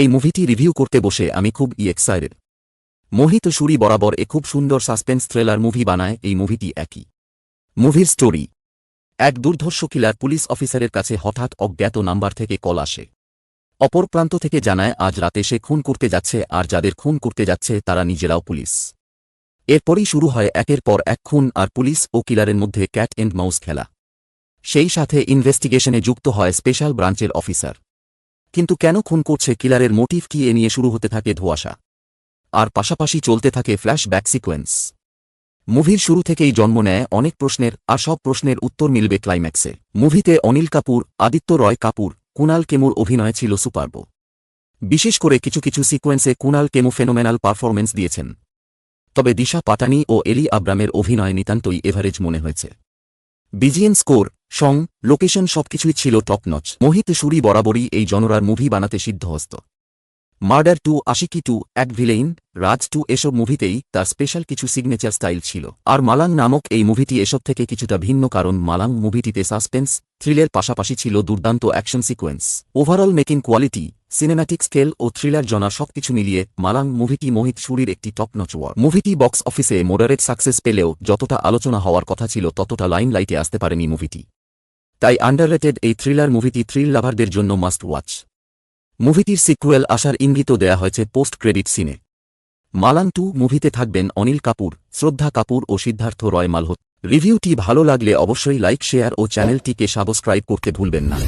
এই মুভিটি রিভিউ করতে বসে আমি খুব ই এক্সাইটেড মোহিত সুরি বরাবর এ খুব সুন্দর সাসপেন্স থ্রিলার মুভি বানায়, এই মুভিটি একই। মুভির স্টোরি। এক দুর্ধর্ষ কিলার পুলিশ অফিসারের কাছে হঠাৎ অজ্ঞাত নাম্বার থেকে কল আসে। অপর প্রান্ত থেকে জানায়, আজ রাতে সে খুন করতে যাচ্ছে, আর যাদের খুন করতে যাচ্ছে তারা নিজেরাও পুলিশ। এরপরই শুরু হয় একের পর এক খুন, আর পুলিশ ও কিলারের মধ্যে ক্যাট এন্ড মাউস খেলা। সেই সাথে ইনভেস্টিগেশনে যুক্ত হয় স্পেশাল ব্রাঞ্চের অফিসার। কিন্তু কেন খুন করছে কিলারের মোটিভ কি এ নিয়ে শুরু হতে থাকে ধোয়াশা। আর পাশাপাশি চলতে থাকে ফ্ল্যাশব্যাক সিকোয়েন্স। মুভির শুরু থেকেই জন্ম নেয় অনেক প্রশ্নের, আর সব প্রশ্নের উত্তর মিলবে ক্লাইম্যাক্সে। মুভিতে অনিল কাপুর, আদিত্য রয় কাপুর, কুনাল কেমুর অভিনয় ছিল সুপারব। বিশেষ করে কিছু কিছু সিকোয়েন্সে কুনাল কেমু ফেনোমেনাল পারফরমেন্স দিয়েছেন। তবে দিশা পাটানি ও এলি আব্রামের অভিনয় নিতান্তই এভারেজ মনে হয়েছে। বিজিএন স্কোর সং, লোকেশন সবকিছুই ছিল টপ নচ মোহিত সুরি বরাবরই এই জনরার মুভি বানাতে সিদ্ধহস্ত। Murder two Aashiqui two Ek villain Raaz two এসব মুভিতেই তার স্পেশাল কিছু সিগনেচার স্টাইল ছিল। আর মালাং নামক এই মুভিটি এসব থেকে কিছুটা ভিন্ন কারণ মালাং মুভিটিতে সাসপেন্স থ্রিলের পাশাপাশি ছিল দুর্দান্ত action sequence overall making quality cinematic scale ও থ্রিলার জনা সবকিছু মিলিয়ে মালাং মুভিটি মোহিত সুরির একটি টপ নচ ওয়ার মুভিটি বক্স অফিসে মোডারেট সাকসেস পেলেও যতটা আলোচনা হওয়ার কথা ছিল ততটা লাইন লাইটে আসতে পারেনি মুভিটি তাই আন্ডাররেটেড এই থ্রিলার মুভিটি থ্রিল লাভারদের জন্য মাস্ট ওয়াচ মুভিটির সিকুয়েল আসার ইঙ্গিত দেয়া হয়েছে post credit scene Malang two মুভিতে থাকবেন অনিল কাপুর, শ্রদ্ধা কাপুর ও সিদ্ধার্থ রয় মালহোত রিভিউটি ভালো লাগলে অবশ্যই লাইক শেয়ার ও চ্যানেলটিকে সাবস্ক্রাইব করতে ভুলবেন না।